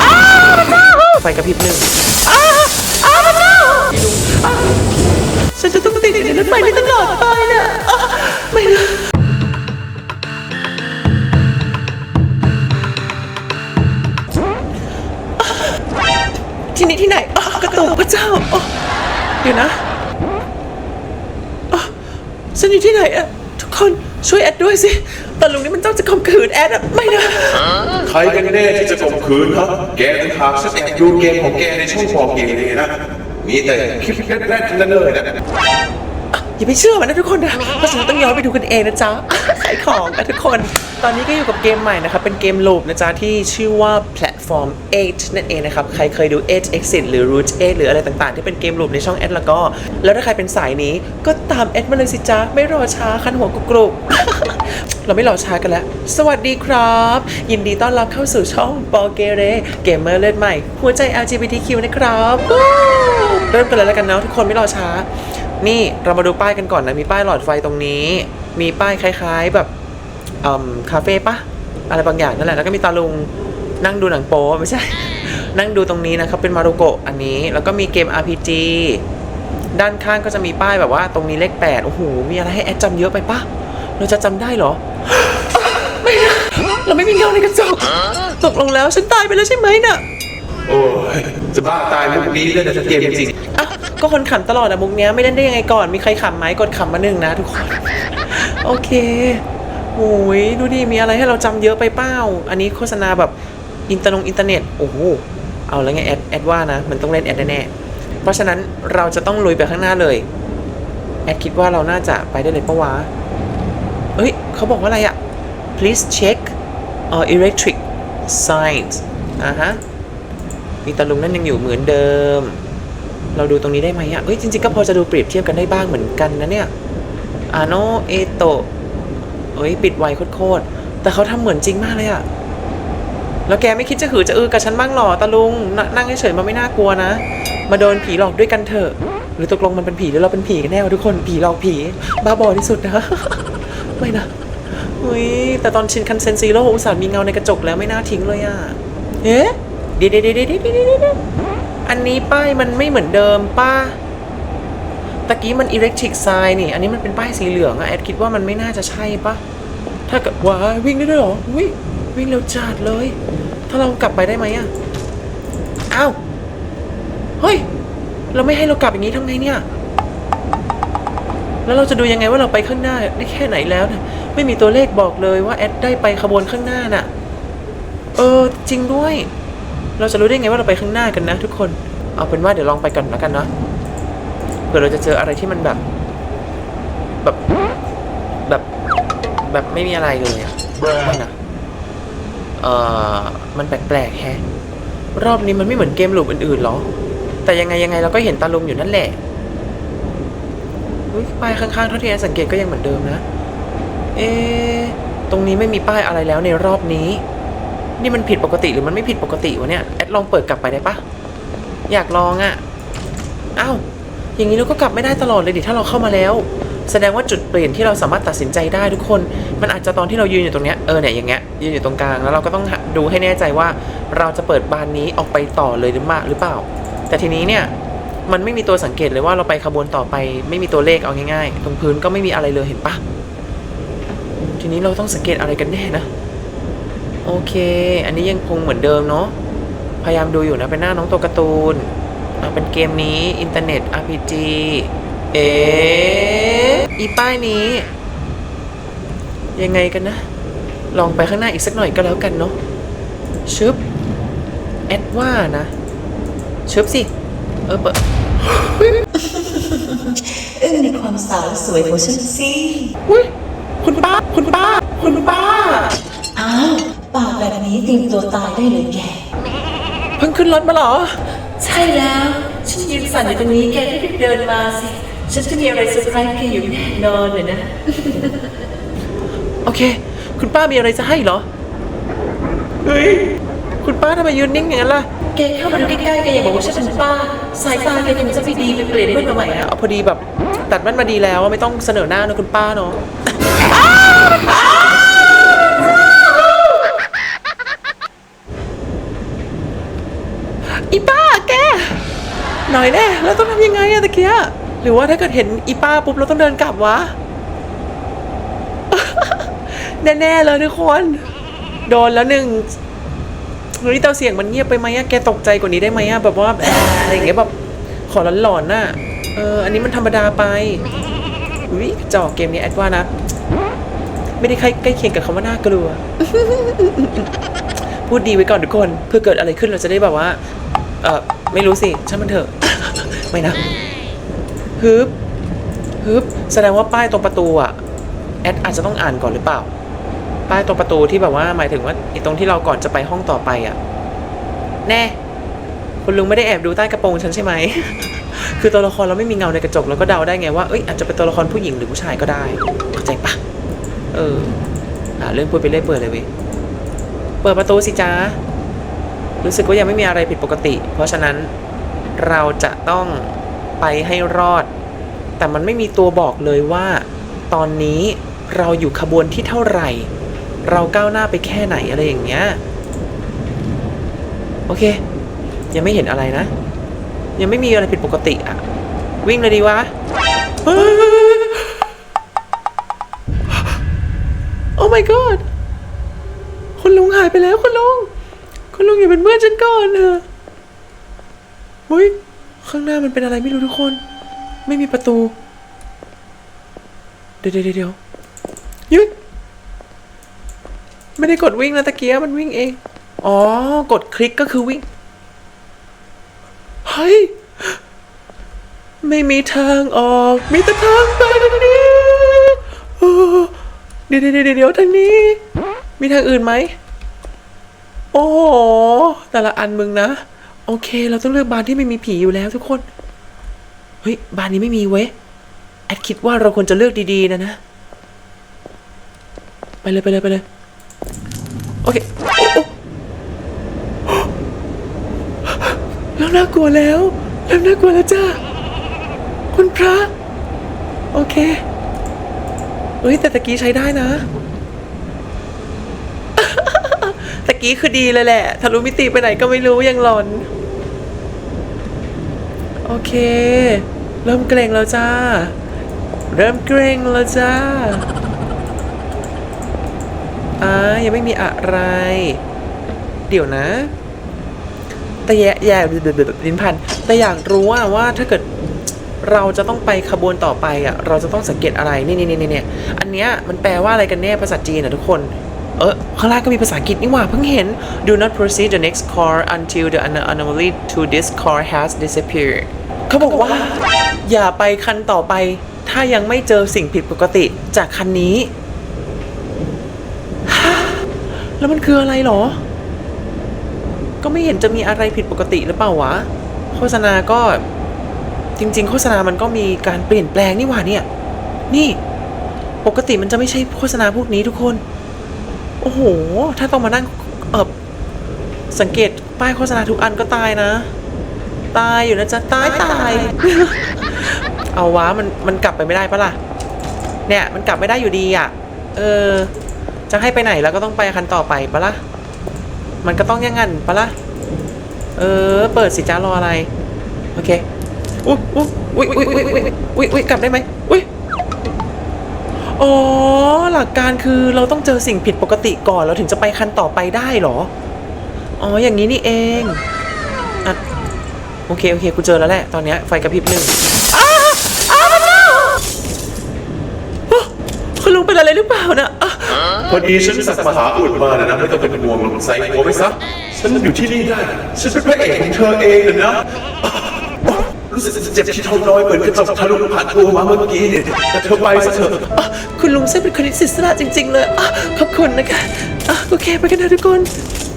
อ้าพระเจ้าไฟกระพริบหนึ่งอ้าอ้าพระเจ้าอ้าฉันจะต้องติดอยู่ในรถไฟนี้ตลอดไปนะอ้าไม่นะที่นี่ที่ไหนอ้ากระตุกพระเจ้าอ้าเดี๋ยวนะอ้าฉันอยู่ที่ไหนอะทุกคนช่วยแอดด้วยสิ ตาลุงนี่มันจ้องจะข่มขืนแอดอะไม่นะใครกันแน่ที่จะข่มขืนครับแกต่างหากฉันแอบดูเกมของแกในช่องบอกเกมเลยนะ มีแต่คลิปแรกๆทั้งนั้นเลยนะอย่าไปเชื่อมันนะทุกคนนะเพราะฉะนั้นต้องย้อนไปดูกันเองนะจ๊ะขายของกันทุกคน ตอนนี้ก็อยู่กับเกมใหม่นะครับเป็นเกมลูปนะจ๊ะ ที่ชื่อว่า Platform 8นั่นเองนะครับ ใครเคยดู8 Exit หรือ Root 8หรืออะไรต่างๆ ที่เป็นเกมลูปในช่องแอดแล้วก็ แล้วถ้าใครเป็นสายนี้ก็ตามแอดมาเลยสิจ๊ะ ไม่รอช้าคันหัวกรุบๆ เราไม่รอช้ากันแล้ว สวัสดีครับ ยินดีต้อนรับเข้าสู่ช่องปอเกเรเกมเมอร์เลือดใหม่ หัวใจ LGBTQ นะครับเริ่มกันเลยแล้วกันเนาะทุกคนไม่รอช้า นี่เรามาดูป้ายกันก่อนนะ มีป้ายหลอดไฟตรงนี้ มีป้ายคล้ายๆแบบคาเฟ่ปะอะไรบางอย่างนั่นแหละแล้วก็มีตาลุงนั่งดูหนังโป๊ไม่ใช่ นั่งดูตรงนี้นะครับเป็นมารุโกะอันนี้ แล้วก็มีเกม RPG ด้านข้างก็จะมีป้ายแบบว่าตรงนี้เลข8โอ้โหมีอะไรให้แอดจำเยอะไปปะ เราจะจำได้เหรอ ไม่นะเราไม่มีเงาในกระจกตกลงแล้วฉันตายไปแล้วใช่ไหมน่ะโอ้ยจะบ้าตายมุกนี้เล่นแต่เกมจริงอะก็คนขำตลอดอะมุกเนี้ยไม่เล่นได้ยังไงก่อน มีใครขำไหมกดขำมาหนึ่งนะทุกคน โอเคโอ้ยดูดิมีอะไรให้เราจำเยอะไปเป้า อันนี้โฆษณาแบบอินเตอร์นงอินเทอร์เน็ต โอ้โห เอาแล้วไงแอดแอดว่านะ มันต้องเล่นแอดแน่ๆเพราะฉะนั้นเราจะต้องลุยไปข้างหน้าเลย แอดคิดว่าเราน่าจะไปได้เลยปะวะ เอ้ยเขาบอกว่าอะไรอะ please check uh, electric signs อ่าฮะ มีตาลุงนั่นยังอยู่เหมือนเดิม เราดูตรงนี้ได้ไหมอะเฮ้ยจริงๆก็พอจะดูเปรียบเทียบกันได้บ้างเหมือนกันนะเนี่ยอาโนเอโตเฮ้ยปิดไวโคตรแต่เขาทำเหมือนจริงมากเลยอะแล้วแกไม่คิดจะหือจะอือกับฉันบ้างหรอตาลุงนนั่งเฉยๆมันไม่น่ากลัวนะ มาโดนผีหลอกด้วยกันเถอะ หรือตกลงมันเป็นผีหรือเราเป็นผีกันแน่วะทุกคนผีหลอกผี บ้าบอที่สุดนะ ไม่นะอุ้ยแต่ตอนชินคันเซนซีโร่อุตส่าห์มีเงาในกระจกแล้วไม่น่าทิ้งเลยอะเอ๊ะเดี๋ยวเดี๋ยวเดี๋ยวเดี๋ยวเดี๋ยวเดี๋ยวเดี๋ยวอันนี้ป้ายมันไม่เหมือนเดิมป้าตะกี้มันอิเล็กทริกไซน์นี่ อันนี้มันเป็นป้ายสีเหลืองอะแอดคิดว่ามันไม่น่าจะใช่ปะถ้ากิดว้าวิ่งได้ด้วยหรอวิ่งวิ่งเร็วจัดเลย ถ้าเรากลับไปได้ไหมอะอ้าว เฮ้ย เราไม่ให้เรากลับอย่างนี้ทำไงเนี่ย แล้วเราจะดูยังไงว่าเราไปข้างหน้าได้แค่ไหนแล้วนะไม่มีตัวเลขบอกเลยว่าแอดได้ไปขบวนข้างหน้าน่ะ เออจริงด้วย เราจะรู้ได้ไงว่าเราไปข้างหน้ากันนะ ทุกคน เอาเป็นว่าเดี๋ยวลองไปก่อนแล้วกันเนาะเผื่อเราจะเจออะไรที่มันแบบ แบบแบบแบบไม่มีอะไรเลยอะไม่นะเออมันแปลกๆแฮะรอบนี้มันไม่เหมือนเกมลูปอื่นๆหรอ แต่ยังไงยังไงเราก็เห็นตาลุงอยู่นั่นแหละ อุ๊ยป้ายข้างๆเท่าที่แอนสังเกตก็ยังเหมือนเดิมนะ เอะตรงนี้ไม่มีป้ายอะไรแล้วในรอบนี้ นี่มันผิดปกติหรือมันไม่ผิดปกติวะเนี่ยแอดลองเปิดกลับไปได้ปะอยากลองอะ่ะอ้าวอย่างนี้เราก็กลับไม่ได้ตลอดเลยดิถ้าเราเข้ามาแล้ว แสดงว่าจุดเปลี่ยนที่เราสามารถตัดสินใจได้ทุกคน มันอาจจะตอนที่เรายืนอยู่ตรงเนี้ยเออเนี่ยอย่างเงี้ยยืนอยู่ตรงกลางแล้วเราก็ต้องดูให้แน่ใจว่า เราจะเปิดบานนี้ออกไปต่อเลยหรือมาหรือเปล่า แต่ทีนี้เนี่ย มันไม่มีตัวสังเกตเลยว่าเราไปขบวนต่อไป ไม่มีตัวเลขเอาง่ายๆ ตรงพื้นก็ไม่มีอะไรเลยเห็นปะทีนี้เราต้องสังเกตอะไรกันแน่นะ โอเค อันนี้ยังคงเหมือนเดิมเนาะพยายามดูอยู่นะเป็นหน้าน้องตัวการ์ตูนเป็นเกมนี้อินเทอร์เน็ต RPG เอ๊ะอีป้ายนี้ ยังไงกันนะ ลองไปข้างหน้าอีกสักหน่อยก็แล้วกันเนาะชึบแอดว่านะชึบสิ เออเปิดอึ้งในความสาวสวยของฉันสิอุ้ยคุณป้า คุณป้า คุณป้า อ้าวปากแบบนี้เตรียมตัวตายได้เลยแก เพิ่งขึ้นรถมาเหรอ ใช่แล้ว ฉันยืนสั่นอยู่ตรงนี้แกรีบเดินมาสิ ฉันจะมีอะไรเซอร์ไพรส์แกอยู่แน่นอนเลยนะ โอเค คุณป้ามีอะไรจะให้เหรอ เฮ้ย คุณป้าทำไมยืนนิ่งอย่างนั้นล่ะ แกเข้ามาดูใกล้ๆแกอย่าบอกว่าฉันเป็นป้า สายตาแกคงจะไม่ดีไปเปลี่ยนเป็นมาใหม่แล้วเอาพอดีแบบตัดแว่นมาดีแล้วไม่ต้องเสนอหน้านะคุณป้าเนาะ อีป้าแก หน่อยแน่แล้วต้องทำยังไงอะตะเกียหรือว่าถ้าเกิดเห็นอีป้าปุ๊บเราต้องเดินกลับวะ แน่ ๆ เลยทุกคน โดนแล้วหนึ่ง เฮ้ยเตาเสียงมันเงียบไปไหมอะแกตกใจกว่านี้ได้ไหมอะแบบว่าอะไรอย่างเงี้ยแบบขอหลอนๆน่ะเอออันนี้มันธรรมดาไปวิจอเกมนี้แอดว่านะ ไม่ได้ใกล้ใกล้เคียงกับคำว่าน่ากลัว พูดดีไว้ก่อนทุกคนเพื่อเกิดอะไรขึ้นเราจะได้แบบว่า เออไม่รู้สิช่างมันเถอะ ไม่นะฮึบฮึบแสดงว่าป้ายตรงประตูอะแอดอาจจะต้องอ่านก่อนหรือเปล่า ป้ายตรงประตูที่แบบว่าหมายถึงว่าไอ้ตรงที่เราก่อนจะไปห้องต่อไปอะแน่ คุณลุงไม่ได้แอบดูใต้กระโปรงฉันใช่ไหม คือตัวละครเราไม่มีเงาในกระจกเราก็เดาได้ไงว่า เอ้ยอาจจะเป็นตัวละครผู้หญิงหรือผู้ชายก็ได้เข้าใจปะเอออ่าเรื่องพูดไปเรื่อยเปื่อยเลยเว้ยเปิดประตูสิจ้ารู้สึกว่ายังไม่มีอะไรผิดปกติ เพราะฉะนั้นเราจะต้องไปให้รอด แต่มันไม่มีตัวบอกเลยว่า ตอนนี้เราอยู่ขบวนที่เท่าไหร่ เราก้าวหน้าไปแค่ไหนอะไรอย่างเงี้ย โอเค ยังไม่เห็นอะไรนะ ยังไม่มีอะไรผิดปกติอะ วิ่งเลยดีวะเฮ้ Oh my god คุณลุงหายไปแล้วคุณลุง คุณลุงอย่าเป็นเพื่อนฉันก่อนเถอะเฮ้ย ข้างหน้ามันเป็นอะไรไม่รู้ทุกคน ไม่มีประตู เดี๋ยวเดี๋ยวเดี๋ยวหยุด ไม่ได้กดวิ่งนะตะเกียบมันวิ่งเอง อ๋อ กดคลิกก็คือวิ่ง เฮ้ย ไม่มีทางออก มีแต่ทางไปทางนี้เดี๋ยวเดี๋ยวเดี๋ยวเดี๋ยวทางนี้ มีทางอื่นไหม โอ้โห แต่ละอันมึงนะ โอเค เราต้องเลือกบานที่ไม่มีผีอยู่แล้วทุกคน เฮ้ย บานนี้ไม่มีเว้ย แอดคิดว่าเราควรจะเลือกดีๆนะนะ ไปเลยไปเลยไปเลย โอเคโอ้โอ้แล้ว น่ากลัวแล้วแล้วน่ากลัวแล้วจ้าคุณพระ โอเคเฮ้ยแต่ตะกี้ใช้ได้นะตะกี้คือดีเลยแหละทะลุมิติไปไหนก็ไม่รู้ยังหลอน โอเค เริ่มเกรงแล้วจ้า เริ่มเกรงแล้วจ้าอ่ายังไม่มีอะไร เดี๋ยวนะ แต่แย่แย่ลิ้นพันแต่อยากรู้ว่าว่าถ้าเกิดเราจะต้องไปขบวนต่อไปอะเราจะต้องสังเกตอะไรนี่นี่นี่เนี่ยอันเนี้ยมันแปลว่าอะไรกันแน่ภาษาจีนอะทุกคนเออข้างล่างก็มีภาษาอังกฤษนี่หว่าเพิ่งเห็น Do not proceed the next car until the anomaly to this car has disappeared เขาบอกว่า อย่าไปคันต่อไป ถ้ายังไม่เจอสิ่งผิดปกติจากคันนี้ แล้วมันคืออะไรหรอ ก็ไม่เห็นจะมีอะไรผิดปกติหรือเปล่าวะ โฆษณาก็จริง ๆ โฆษณามันก็มีการเปลี่ยนแปลงนี่หว่าเนี่ย นี่ ปกติมันจะไม่ใช่โฆษณาพวกนี้ทุกคน โอ้โห ถ้าต้องมานั่งเออสังเกตป้ายโฆษณาทุกอันก็ตายนะ ตายอยู่นะจ๊ะตายตาย เอาวะมันมันกลับไปไม่ได้ปะล่ะ เนี่ยมันกลับไม่ได้อยู่ดีอะ เออ จะให้ไปไหนแล้วก็ต้องไปคันต่อไปปะล่ะ มันก็ต้องอย่างงั้นปะละ่ะ เออ เปิดสิจ้ารออะไร โอเค อุ้ยอุ้ยอุ้ยอุ้ยอุ้ยอุ้ยอุ้ยกลับได้ไหมอุ้ยอ๋อ หลักการคือเราต้องเจอสิ่งผิดปกติก่อน เราถึงจะไปคันต่อไปได้หรอ อ๋อ อย่างนี้นี่เองอะโอเค โอเค กูเจอแล้วแหละ ตอนเนี้ยไฟกระพริบหนึ่งอ้าอ้ามัคุณลุงเป็นอะไรหรือเปล่านะ พอดีฉันสักมหาอุดมานะนะไม่ต้องเป็นห่วงหรอกใส่หัวไปซะฉันอยู่ที่นี่ได้ ฉันเป็นพระเอกของเธอเองนะนะรู้สึกเจ็บที่ท้องน้อยเหมือนกระจกทะลุผ่านตัวมาเมื่อกี้เนี่ยแต่เธอไปซะเถอะคุณลุงเส้นเป็นคนที่ศิษระจริง ๆ เลยอขอบคุณนะคะโอเคไปกันเถอะทุกคน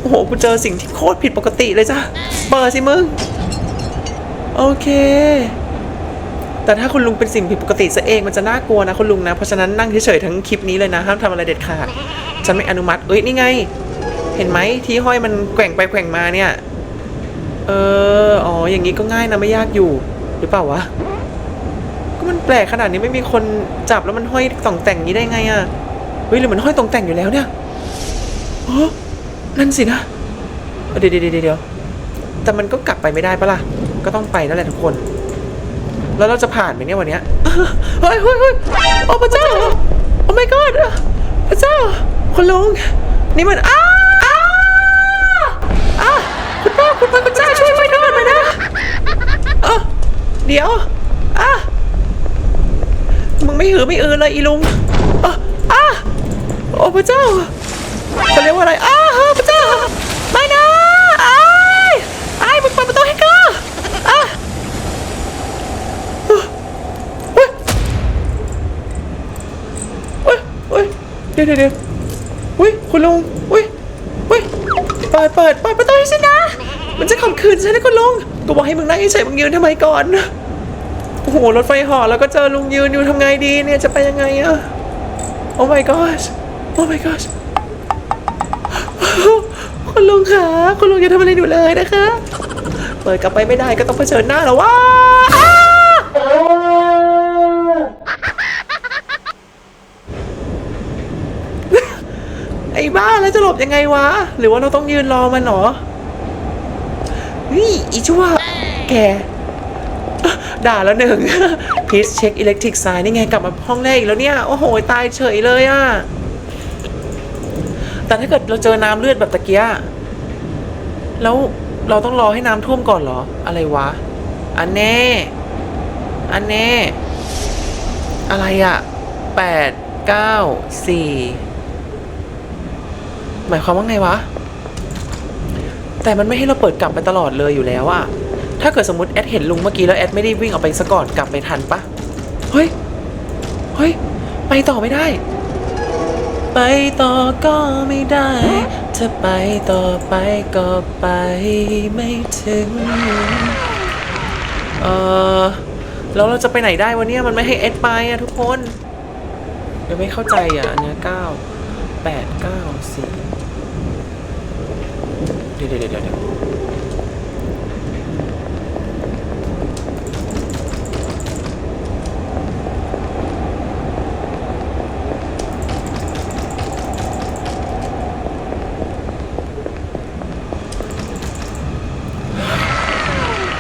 โอ้โหกูเจอสิ่งที่โคตรผิดปกติเลยจ้ะเปิดสิมึงโอเค แต่ถ้าคุณลุงเป็นสิ่งผิดปกติซะเองมันจะน่ากลัวนะคุณลุงนะ เพราะฉะนั้นนั่งเฉยๆทั้งคลิปนี้เลยนะห้ามทำอะไรเด็ดขาดฉันไม่อนุมัติเอ้ยนี่ไง เห็นไหมที่ห้อยมันแกว่งไปแกว่งมาเนี่ย เอออ๋ออย่างนี้ก็ง่ายนะไม่ยากอยู่ หรือเปล่าวะก็มันแปลกขนาดนี้ไม่มีคนจับแล้วมันห้อยต่องแต่งนี้ได้ไงอะเฮ้ยหรือมันห้อยตรงแต่งอยู่แล้วเนี่ยอ๋อนั่นสินะเดี๋ยวเดี๋ยวเดี๋ยวเดี๋ยวแต่มันก็กลับไปไม่ได้ปะล่ะก็ต้องไปนั่นแหละทุกคน แล้วเราจะผ่านไหมเนี่ยวันเนี้ยเฮ้ยเฮ้ยเฮ้ยโอ้พระเจ้า โอ้ my god พระเจ้าคุณลุงนี่มันอ้าอ้าอ้าคุณพ่อคุณพ่อคุณเจ้าช่วยช่วยด้วยหน่อยนะเออเดี๋ยวอะมึงไม่หือไม่อือเลยอีลุงอะอะโอ้พระเจ้าเขาเรียกว่าอะไรอ้า ไม่นะไอ้ายอ้ายมึงเปิดประตูให้กูอะเฮ้ยเฮ้ยเฮ้ย เดี๋ยวเดี๋ยวเดี๋ยวเฮ้ยคุณลุงเฮ้ยเฮ้ยเปิดเปิดเปิดประตูให้ฉันนะ มันจะข่มขืนฉันนะคุณลุงกูบอกให้มึงนั่งเฉยมึงยืนทำไมก่อนโอ้โหรถไฟเหอแล้วก็เจอลุงยืนอยู่ทำไงดีเนี่ยจะไปยังไงอะโอ้ my gosh โอ้ my gosh คุณลุงคะคุณลุงอย่าทำอะไรหนูเลยนะคะ เปิดกลับไปไม่ได้ก็ต้องเผชิญหน้าแล้วว่าไอ้ บ้าแล้วจะหลบยังไงวะ หรือว่าเราต้องยืนรอมันเหรอนี่อีชั่วแก ด่าแล้วหนึ่งพีชเช็คอิเล็กทริกไซน์นี่ไงกลับมาห้องแรกอีกแล้วเนี่ย โอ้โห ตายเฉยเลยอะแต่ถ้าเกิดเราเจอน้ำเลือดแบบตะเกียแล้วเราต้องรอให้น้ำท่วมก่อนเหรอ อะไรวะ อันแน่ อันแน่ อะไรอะแปดเก้าสี่ หมายความว่าไงวะ แต่มันไม่ให้เราเปิดกลับไปตลอดเลยอยู่แล้วอะถ้าเกิดสมมติแอดเห็นลุงเมื่อกี้แล้วแอดไม่ได้วิ่งออกไปซะก่อนกลับไปทันปะเฮ้ย เฮ้ย ไปต่อไม่ได้ ไปต่อก็ไม่ได้ถ้าไปต่อไปก็ไปไม่ถึง เออแล้วเราจะไปไหนได้วะเนี่ยมันไม่ให้แอดไปอะทุกคนเดี๋ยวไม่เข้าใจอะอันเนี้ยเก้าแปดเก้าสี่ เดี๋ยวเดี๋ยวเดี๋ยว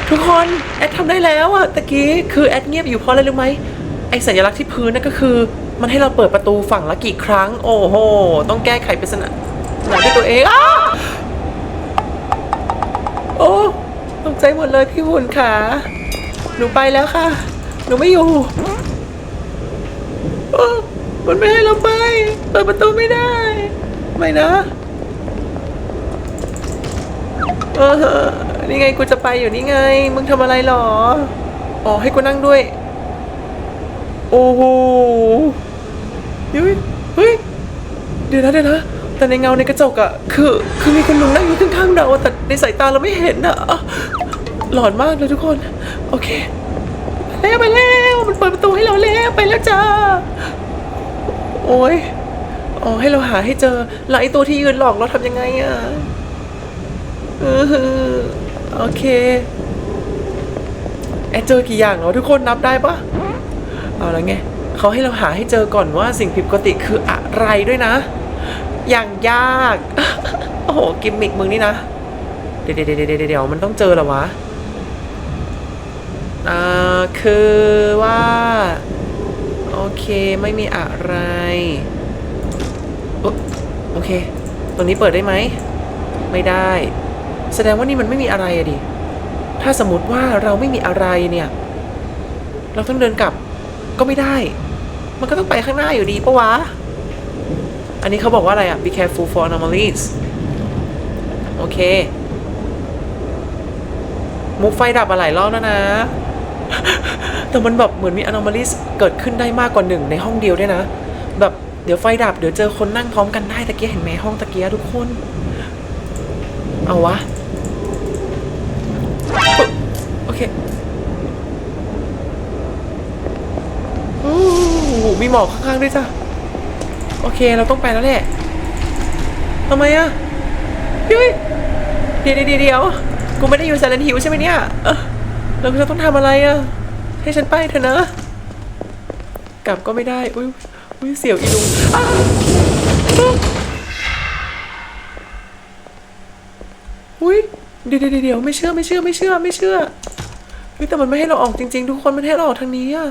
ทุกคนแอดทำได้แล้วอะตะกี้คือแอดเงียบอยู่เพราะอะไรรู้ไหมไอสัญลักษณ์ที่พื้นนั่นก็คือ มันให้เราเปิดประตูฝั่งละกี่ครั้ง โอ้โห ต้องแก้ไขปริศนาหนาด้วยตัวเองอ้า โอ้ตกใจหมดเลยพี่หุ่นขาหนูไปแล้วค่ะ หนูไม่อยู่โอ้มันไม่ให้เราไป เปิดประตูไม่ได้ ไม่นะ เออ นี่ไงกูจะไปอยู่นี่ไง มึงทำอะไรหรอ อ๋อ ให้กูนั่งด้วย โอ้โหเฮ้ยเฮ้ย เดี๋ยวนะเดี๋ยวนะ แต่ในเงาในกระจกอะคือ คือมีคนลุงนั่งอยู่ข้างๆเราแต่ในสายตาเราไม่เห็นอะหลอนมากเลยทุกคน โอเคไปแล้วไปแล้วมันเปิดประตูให้เราแล้วไปแล้วจ้าโอ้ยอ๋อให้เราหาให้เจอแล้วไอตัวที่ยืนหลอกเราทำยังไงอะออโอเคแอเจอกี่อย่างเหรอทุกคนนับได้ปะเอาล้วไงเขาให้เราหาให้เจอก่อนว่าสิ่งผิดปกติคืออะไรด้วยนะ อย่างยาก โอ้โห กิมมิกมึงนี่นะ เดี๋ยวเดี๋ยวเดี๋ยวมันต้องเจอหรอวะ อ่า คือว่า โอเคไม่มีอะไรโอเค ตรงนี้เปิดได้ไหม ไม่ได้ แสดงว่านี่มันไม่มีอะไรอะดิ ถ้าสมมติว่าเราไม่มีอะไรเนี่ย เราต้องเดินกลับก็ไม่ได้ มันก็ต้องไปข้างหน้าอยู่ดีปะวะ อันนี้เขาบอกว่าอะไรอะ be careful for anomalies โอเค มุกไฟดับมาหลายรอบแล้วนะ แต่มันแบบเหมือนมี anomalies เกิดขึ้นได้มากกว่าหนึ่งในห้องเดียวด้วยนะ แบบเดี๋ยวไฟดับ เดี๋ยวเจอคนนั่งพร้อมกันได้ตะเกียเห็นไหมห้องตะเกียทุกคน เอาวะ โอเคโอ้โหมีหมอกข้างๆด้วยจ้ะ โอเคเราต้องไปแล้วแหละทำไมอะยุ้ยเดี๋ยวเดี๋ยวเดี๋ยวกูไม่ได้อยู่แซลนฮิวใช่ไหมเนี่ยเออแล้วกูจะต้องทำอะไรอะให้ฉันไปเถอะนะ กลับก็ไม่ได้อุ้ยอุ้ยเสียวอีลุงอ้าวอุ้ยเดี๋ยวเดี๋ยวเดี๋ยวไม่เชื่อไม่เชื่อไม่เชื่อไม่เชื่อแต่มันไม่ให้เราออกจริง ๆ ทุกคนมันให้เราออกทางนี้อะ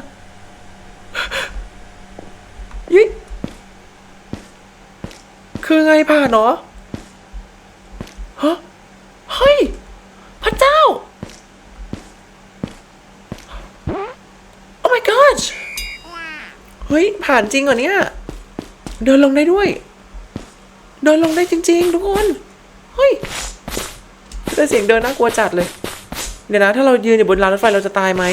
ยุย คือไงผ่านเนาะฮะเฮ้ย พระเจ้า โอ้ my god เฮ้ย ผ่านจริงเหรอเนี่ย เดินลงได้ด้วย เดินลงได้จริง ๆ ทุกคน เฮ้ยแต่เสียงเดินน่ากลัวจัดเลย เดี๋ยวนะ ถ้าเรายืนอยู่บนรางรถไฟเราจะตายไหม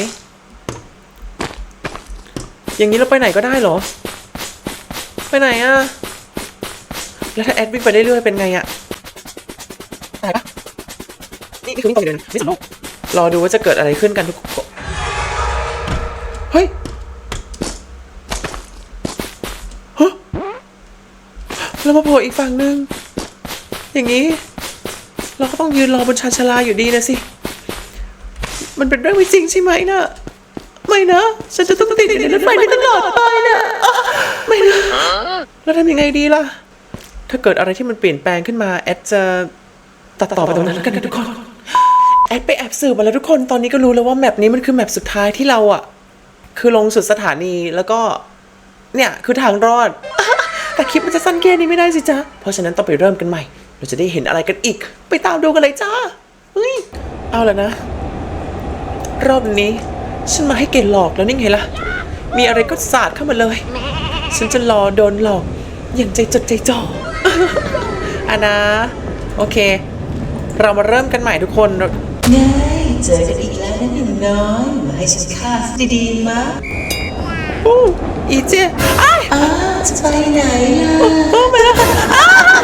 อย่างนี้เราไปไหนก็ได้เหรอ ไปไหนอะ แล้วถ้าแอดวิ่งไปเรื่อยๆเป็นไงอะตายปะนี่นี่คือวิ่งตรงอยู่เลยนะไม่สนโลกรอดูว่าจะเกิดอะไรขึ้นกันทุกคนเฮ้ยฮะเรามาโผล่อีกฝั่งหนึ่งอย่างนี้ เราก็ต้องยืนรอบนชานชาลาอยู่ดีนะสิ มันเป็นเรื่องไม่จริงใช่ไหมนะไม่นะ ฉันจะต้องติดอยู่ในรถไฟนี้ตลอดไปนะอะไม่นะ แล้วทำยังไงดีล่ะ ถ้าเกิดอะไรที่มันเปลี่ยนแปลงขึ้นมา แอดจะตัดต่อไปตรงนั้นแล้วกันนะทุกคน แอดไปแอบสืบมาแล้วทุกคน ตอนนี้ก็รู้แล้วว่าแมปนี้มันคือแมปสุดท้ายที่เราอะคือลงสุดสถานีแล้วก็ เนี่ยคือทางรอด แต่คลิปมันจะสั้นแค่นี้ไม่ได้สิจ๊ะ เพราะฉะนั้นต้องไปเริ่มกันใหม่ เราจะได้เห็นอะไรกันอีก ไปตามดูกันเลยจ้า เฮ้ย เอาแล้วนะ รอบนี้ ฉันมาให้เกณฑ์หลอกแล้วนี่ไงล่ะ มีอะไรก็สาดเข้ามาเลย ฉันจะรอโดนหลอก อย่างใจจดใจจ่ออานะ โอเค เรามาเริ่มกันใหม่ทุกคนไงเจอกันอีกแล้วนะหนุ่มน้อยมาให้ฉันฆ่าซะดีๆมะอู้อีเจอ้ายอ้าวจะไปไหนล่ะโอ้ไปแล้วอ้าว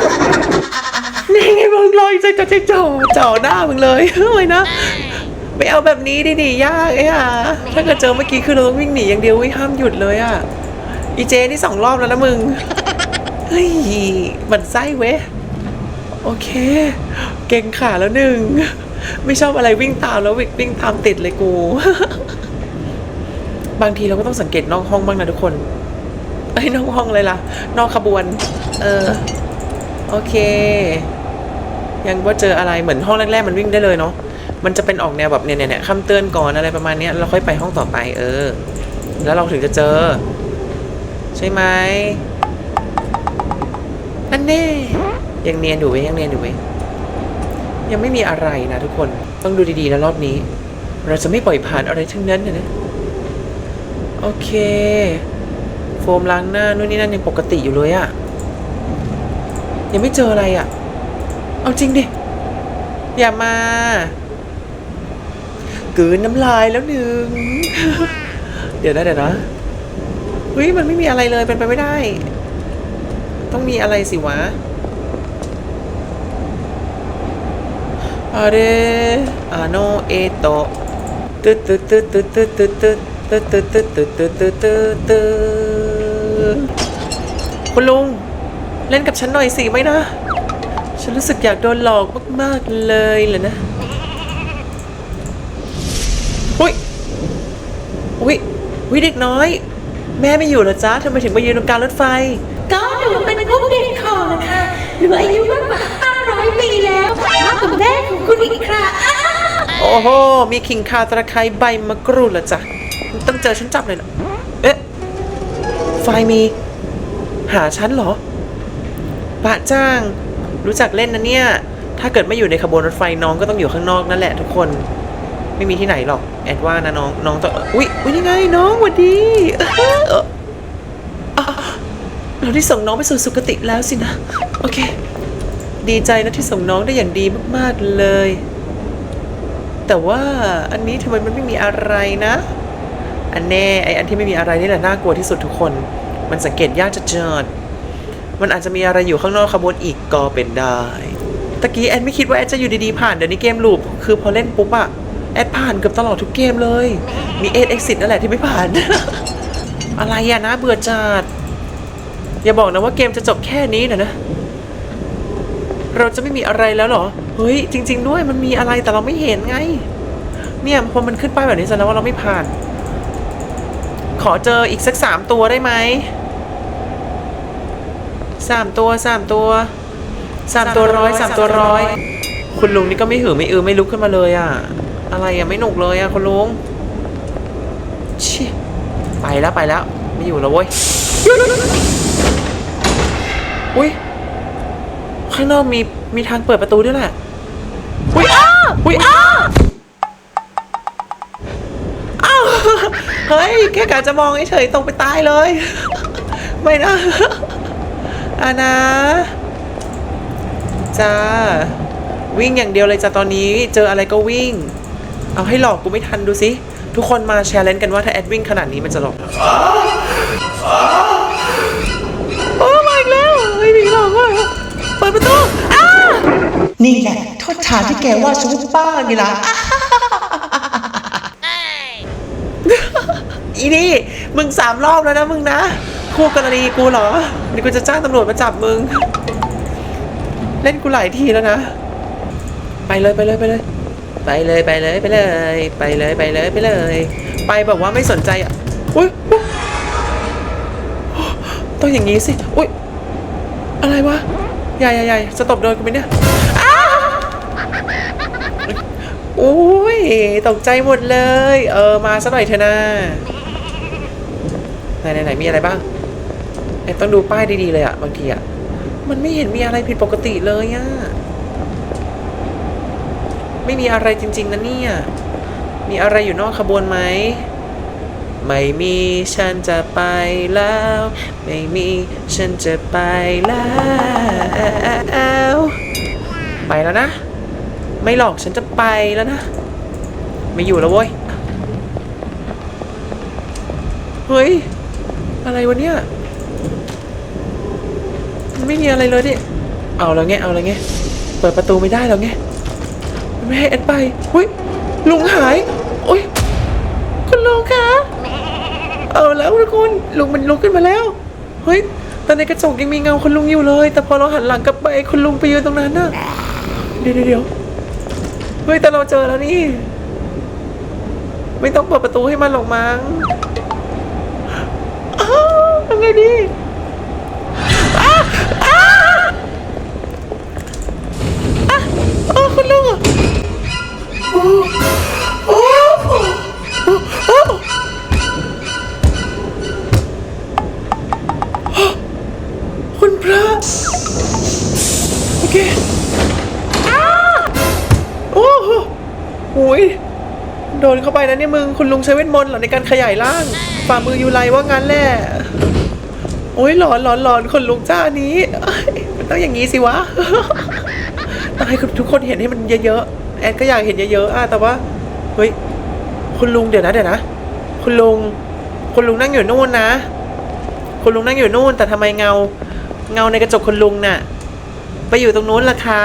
นี่ไงมึงลอยใจจะใจจ่อจ่อหน้ามึงเลยเฮ้ยนะไม่เอาแบบนี้ดิดิยากไอ้ห่าถ้าเกิดเจอเมื่อกี้คือเราต้องวิ่งหนีอย่างเดียวไม่ห้ามหยุดเลยอะอีเจนี่สองรอบแล้วนะมึง เฮ้ยมันไส้เว้ยโอเค เก่งขาแล้วหนึ่ง ไม่ชอบอะไรวิ่งตามแล้ววิ่งวิ่งตามติดเลยกู บางทีเราก็ต้องสังเกตนอกห้องบ้างนะทุกคนเอ้นอกห้องเลยล่ะ นอกขบวน เออ โอเค ยังว่าเจออะไรเหมือนห้องแรกๆมันวิ่งได้เลยเนาะมันจะเป็นออกแนวแบบเนี่ยเนี่ยเนี่ยคำเตือนก่อนอะไรประมาณนี้ยแล้วค่อยไปห้องต่อไป เออ แล้วเราถึงจะเจอ ใช่ไหม นั่นแน่ยังเนียนอยู่เว้ยยังเนียนอยู่เว้ยยังไม่มีอะไรนะทุกคนต้องดูดีๆนะรอบนี้ เราจะไม่ปล่อยผ่านอะไรทั้งนั้นนะนะโอเค โฟมล้างหน้านู่นนี่นั่นยังปกติอยู่เลยอะยังไม่เจออะไรอะเอาจริงดิอย่ามากืนน้ำลายแล้วหนึ่ง เดี๋ยวนะเดี๋ยวนะเฮ้ยมันไม่มีอะไรเลยเป็นไปไม่ได้ ต้องมีอะไรสิวะอาเรอาโนเอโตตึ๊ดตึ๊ดตึ๊ดตึ๊ดตึ๊ดตึ๊ดตึ๊ดตึ๊ดตึ๊ดตึ๊ดตึ๊ดตึ๊ดตึ๊ดตึ๊ดตึ๊ดคุณลุง เล่นกับฉันหน่อยสิไหมนะ ฉันรู้สึกอยากโดนหลอกมาก ๆ เลยเลยนะอุ้ยอุ้ยอุ้ยเด็กน้อย แม่ไม่อยู่เหรอจ๊ะทำไมถึงมายืนตรงกลางรถไฟ หนูเป็นพวกเด็กขอนะคะหนูอายุมากกว่า500ปีแล้วมากกว่าแม่ของคุณอีกค่ะโอ้โห มีขิงคาตะไคร้ใบมะกรูดเหรอจ๊ะต้องเจอฉันจับเลยนะเอ๊ะ ไฟมี หาฉันเหรอปะจ้าง รู้จักเล่นนะเนี่ย ถ้าเกิดไม่อยู่ในขบวนรถไฟน้องก็ต้องอยู่ข้างนอกนั่นแหละทุกคน ไม่มีที่ไหนหรอก แอดว่านะน้อง น้องต้อง อุ๊ย อุ๊ยนี่ไงน้องหวัดดี เราได้ส่งน้องไปสู่สุคติแล้วสินะ โอเค ดีใจนะที่ส่งน้องได้อย่างดีมากๆเลย แต่ว่าอันนี้ทำไมมันไม่มีอะไรนะ อันแน่ไออันที่ไม่มีอะไรนี่แหละน่ากลัวที่สุดทุกคน มันสังเกตยากจะเจิดมันอาจจะมีอะไรอยู่ข้างนอกขบวนอีกก็เป็นได้ตะกี้แอดไม่คิดว่าแอดจะอยู่ดีๆผ่านเดี๋ยวนี้เกมลูปคือพอเล่นปุ๊บอะแอดผ่านเกือบตลอดทุกเกมเลย มีเอ็ดเอ็กซิสนั่นแหละที่ไม่ผ่าน อะไรอะนะเบื่อจัด อย่าบอกนะว่าเกมจะจบแค่นี้นะนะ เราจะไม่มีอะไรแล้วเหรอ เฮ้ย จริง ๆ ด้วยมันมีอะไรแต่เราไม่เห็นไง เนี่ยพอมันขึ้นป้ายแบบนี้แสดงว่าเราไม่ผ่าน ขอเจออีกสักสามตัวได้ไหมสามตัวสามตัวสามตัวร้อยสามตัวร้อยคุณลุงนี่ก็ไม่หือไม่อือไม่ลุกขึ้นมาเลยอะอะไรอะไม่หนุกเลยอะคุณลุงชิไปแล้วไปแล้ว ไม่อยู่แล้วเว้ย อุ้ยข้างนอกมีมีทางเปิดประตูด้วยแหละอุ้ยอ้าอุ้ยอ้าอ้าวเฮ้ยแค่กะจะมองเฉยๆตรงไปตายเลย ไม่นะอานะจ้าวิ่งอย่างเดียวเลยจ้ะตอนนี้ เจออะไรก็วิ่ง เอาให้หลอกกูไม่ทันดูสิทุกคนมาแชร์เลนกันว่าถ้าแอดวิ่งขนาดนี้มันจะหลอก ปิดประตูอ้านี่แหละโทษฐานที่แกว่าฉันว่าบ้านี่ละอะอีนี่มึงสามรอบแล้วนะมึงนะคู่กรณีกูเหรอเดี๋ยวกูจะจ้างตำรวจมาจับมึง เล่นกูหลายทีแล้วนะ ไปเลยไปเลยไปเลย ไปเลยไปเลยไปเลย ไปเลยไปเลยไปเลย ไปแบบว่าไม่สนใจอะ อุ้ยอุ๊ยต้องอย่างนี้สิ อุ้ยอะไรวะ ใหญ่ใหญ่ใหญ่สตบโดนกูไหมเนี่ยอ้าโอ้ยตกใจหมดเลย เออ มาสักหน่อยเถอะนะไหนไหนไหนมีอะไรบ้างเอ้ต้องดูป้ายดีๆเลยอะบางทีอะมันไม่เห็นมีอะไรผิดปกติเลยอะไม่มีอะไรจริง ๆนะเนี่ย มีอะไรอยู่นอกขบวนไหม ไม่มีฉันจะไปแล้ว ไม่มีฉันจะไปแล้ว ไปแล้วนะ ไม่หลอกฉันจะไปแล้วนะ ไม่อยู่แล้วเว้ย เฮ้ย อะไรวะเนี่ย ไม่มีอะไรเลยดิ เอาแล้วไง เอาแล้วไง เปิดประตูไม่ได้แล้วไง ไม่ให้แอดไปเฮ้ยลุงหายโอ้ยคุณลุงคะ เอาแล้วทุกคนลุงมันลุกขึ้นมาแล้ว เฮ้ยตอนในกระจกยังมีเงาคุณลุงอยู่เลย แต่พอเราหันหลังกลับไปคุณลุงไปยืนตรงนั้นน่ะเดี๋ยวเดี๋ยวเฮ้ยแต่เราเจอแล้วนี่ ไม่ต้องเปิดประตูให้มันหรอกมั้งอ้าวทำไงดี มึงคุณลุงใช้เวทมนต์เหรอในการขยายร่างฝ่ามือยูไรว่างั้นแหละโอ้ยหลอนหลอนหลอนคนลุงจ้านี้เอ้มันต้องอย่างนี้สิวะต้องให้ทุกคนเห็นให้มันเยอะๆแอนก็อยากเห็นเยอะๆอะแต่ว่าเฮ้ยคุณลุงเดี๋ยวนะเดี๋ยวนะคุณลุงคุณลุงนั่งอยู่นู่นนะคุณลุงนั่งอยู่นู่น แต่ทำไมเงา เงาในกระจกคุณลุงน่ะ ไปอยู่ตรงนู้นล่ะคะ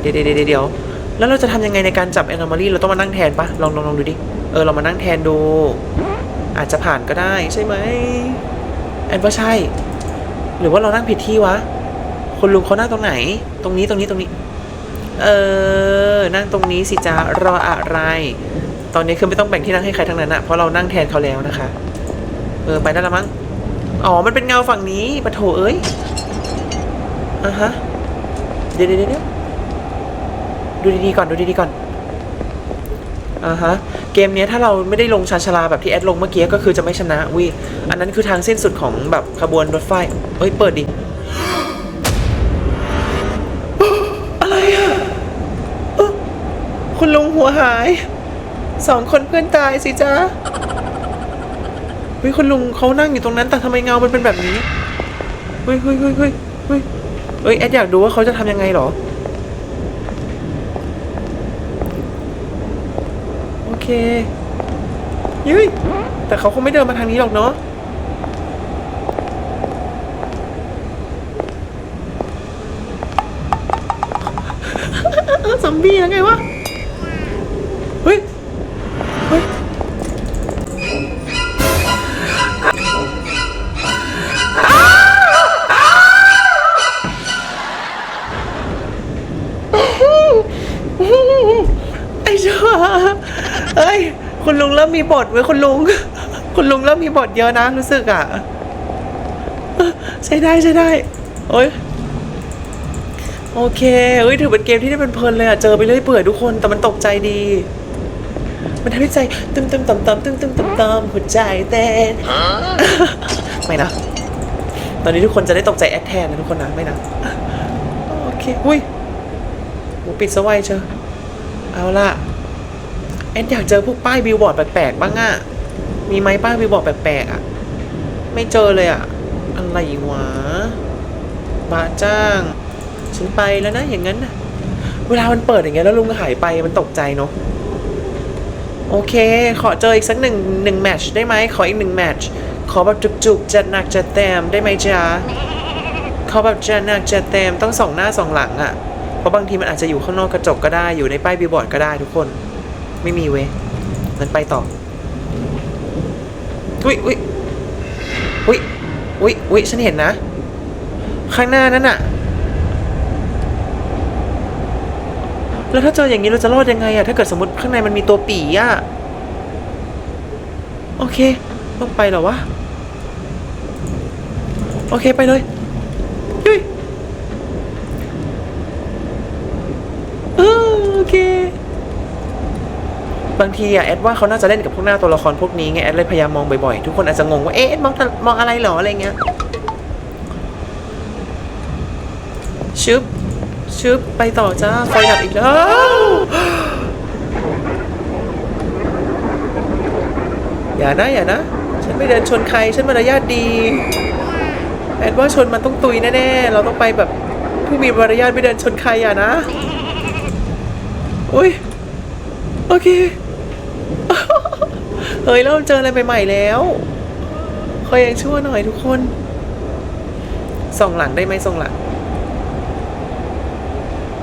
เดี๋ยวเดี๋ยวเดี๋ยว แล้วเราจะทำยังไงในการจับแอน o ม a ลี่เราต้องมานั่งแทนปะลองลองลองดูดิ เออ เรามานั่งแทนดู อาจจะผ่านก็ได้ใช่ไหมแอนว่าใช่ หรือว่าเรานั่งผิดที่วะคุณลุงเขานั่งตรงไหน ตรงนี้ตรงนี้ตรงนี้ เออ นั่งตรงนี้สิจ้ารออะไร ตอนนี้คือไม่ต้องแบ่งที่นั่งให้ใครทั้งนั้นอะเพราะเรานั่งแทนเขาแล้วนะคะ เออ ไปได้ละมั้งอ๋อ มันเป็นเงาฝั่งนี้ปะโถเอ้ยอะฮะ เดี๋ยวเดี๋ยวเดี๋ยว ดูดีๆก่อนดูดีๆก่อนอ่าฮะเกมเนี้ยถ้าเราไม่ได้ลงชาชาลาแบบที่แอดลงเมื่อกี้ก็คือจะไม่ชนะวิอันนั้นคือทางสิ้นสุดของแบบขบวนรถไฟเอ้ยเปิดดิอะไรอะคุณลุงหัวหายสองคนเพื่อนตายสิจ๊ะเฮ้ยคุณลุงเขานั่งอยู่ตรงนั้นแต่ทำไมเงามันเป็นแบบนี้เฮ้ยเฮ้ยเฮ้ยเฮ้ยเฮ้ยเฮ้ยแอดอยากดูว่าเขาจะทำยังไงหรอ โอเค ยุ้ยแต่เขาคงไม่เดินมาทางนี้หรอกเนาะ เว้ยคุณลุง คุณลุงเริ่มมีบทเยอะนะรู้สึกอะใช้ได้ใช้ได้โอ้ยโอเคเอ้ยถือเป็นเกมที่ได้เป็นเพลินเลยอะเจอไปเรื่อยเปื่อยทุกคน แต่มันตกใจดี มันทำให้ใจตึมตึมต่ำต่ำตึมตึมต่ำต่ำหัวใจเต้นไม่นะ ตอนนี้ทุกคนจะได้ตกใจแอดแทนนะทุกคนนะ ไม่นะ โอเค อุ้ยหูปิดสวัยเชอเอาล่ะ แอดอยากเจอพวกป้ายบิลบอร์ดแปลกๆบ้างอะมีไหมป้ายบิลบอร์ดแปลกๆอะไม่เจอเลยอะอะไรวะบาจ้าง ฉันไปแล้วนะอย่างนั้นนะเวลามันเปิดอย่างเงี้ยแล้วลุงหายไปมันตกใจเนาะโอเค ขอเจออีกสักหนึ่งหนึ่งแมชได้ไหมขออีกหนึ่งแมชขอแบบจุกๆจัดหนักจัดเต็มได้ไหมจ๊ะขอแบบจัดหนักจัดเต็มต้องสองหน้าสองหลังอะ่ะเพราะบางทีมันอาจจะอยู่ข้างนอกกระจกก็ได้อยู่ในป้ายบิลบอร์ดก็ได้ทุกคน ไม่มีเว้ยนั้นไปต่อ อุ้ยอุ้ยอุ้ยอุ้ยอุ้ยฉันเห็นนะ ข้างหน้านั่นอะแล้วถ้าเจออย่างนี้เราจะรอดยังไงอะถ้าเกิดสมมติข้างในมันมีตัวปีอะโอเค ต้องไปเหรอวะ โอเคไปเลยยุ้ยโอเค บางทีอะแอดว่าเขาน่าจะเล่นกับพวกหน้าตัวละครพวกนี้ไงแอดเลยพยายามมองบ่อยๆ ทุกคนอาจจะงงว่าเอ๊ะแอดมองมองอะไรหรออะไรเงี้ยชึบชึบไปต่อจ้าไฟดับอีกแล้วอย่านะอย่านะ ฉันไม่เดินชนใคร ฉันมารยาทดี แอดว่าชนมันต้องตุยแน่ๆ เราต้องไปแบบผู้มีมารยาทไม่เดินชนใครอย่านะ อุ้ยโอเค เฮ้ยเริ่มเจออะไรใหม่ๆแล้วขอยังชั่วหน่อยทุกคน ส่องหลังได้ไหมส่องหลัง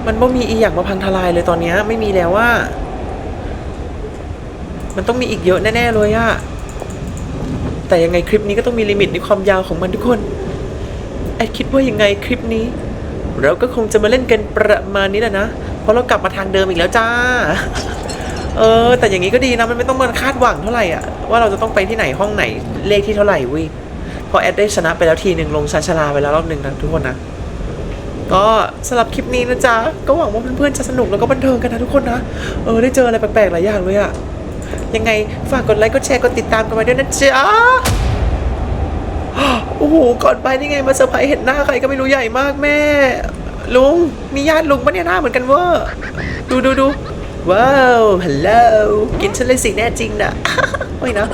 มันบ่มีอีอย่างมาพังทลายเลยตอนนี้ไม่มีแล้วว่า มันต้องมีอีกเยอะแน่ๆเลยอะแต่ยังไงคลิปนี้ก็ต้องมีลิมิตในความยาวของมันทุกคน แอดคิดว่ายังไงคลิปนี้ เราก็คงจะมาเล่นกันประมาณนี้แหละนะ เพราะเรากลับมาทางเดิมอีกแล้วจ้า เออ แต่อย่างนี้ก็ดีนะ มันไม่ต้องมาคาดหวังเท่าไหร่อะ ว่าเราจะต้องไปที่ไหนห้องไหนเลขที่เท่าไหร่วิพราะแอดได้ชนะไปแล้วทีหนึ่งลงชาชลาไปแล้วรอบหนึ่งนะทุกคนนะ ก็สำหรับคลิปนี้นะจ๊ะ ก็หวังว่าเพื่อนๆจะสนุกแล้วก็บันเทิงกันนะทุกคนนะ เออได้เจออะไรแปลกๆหลายอย่างเลยอะยังไงฝากกดไลค์กดแชร์กดติดตามกันไว้ด้วยนะจ๊ะโอ้โหก่อนไปนี่ไงมาเซอร์ไพรส์เห็นหน้าใครก็ไม่รู้ใหญ่มากแม่ ลุงมีญาติลุงปะเนี่ยหน้าเหมือนกันเวอร์ดูดูดู ว้าวฮัลโหลกินฉันเลยสิแน่จริงนะไม่นะ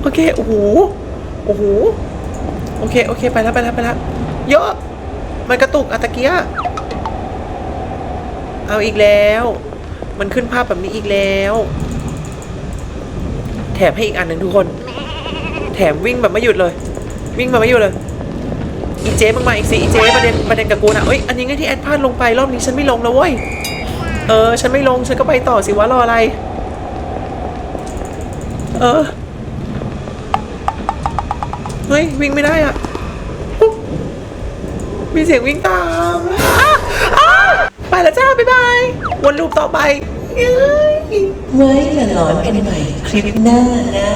โอเคโอ้โหโอ้โหโอเคโอเคไปแล้วไปแล้วไปแล้วเยอะมันกระตุกอะตะเกียเอาอีกแล้ว มันขึ้นภาพแบบนี้อีกแล้ว แถมให้อีกอันหนึ่งทุกคน แถมวิ่งแบบไม่หยุดเลย วิ่งแบบไม่หยุดเลยอีเจ๊มึงมาอีกสิอีเจ๊ประเด็นประเด็นกับกูนะเอ้ยอันนี้ไงที่แอดพลาดลงไปรอบนี้ฉันไม่ลงแล้วเว้ย เออ ฉันไม่ลง ฉันก็ไปต่อสิวะรออะไร เออ เฮ้ย วิ่งไม่ได้อะ มีเสียงวิ่งตามไปแล้วจ้า บ๊ายบาย วนลูปต่อไปไว้อย่าหลอนกันใหม่คลิปหน้านะ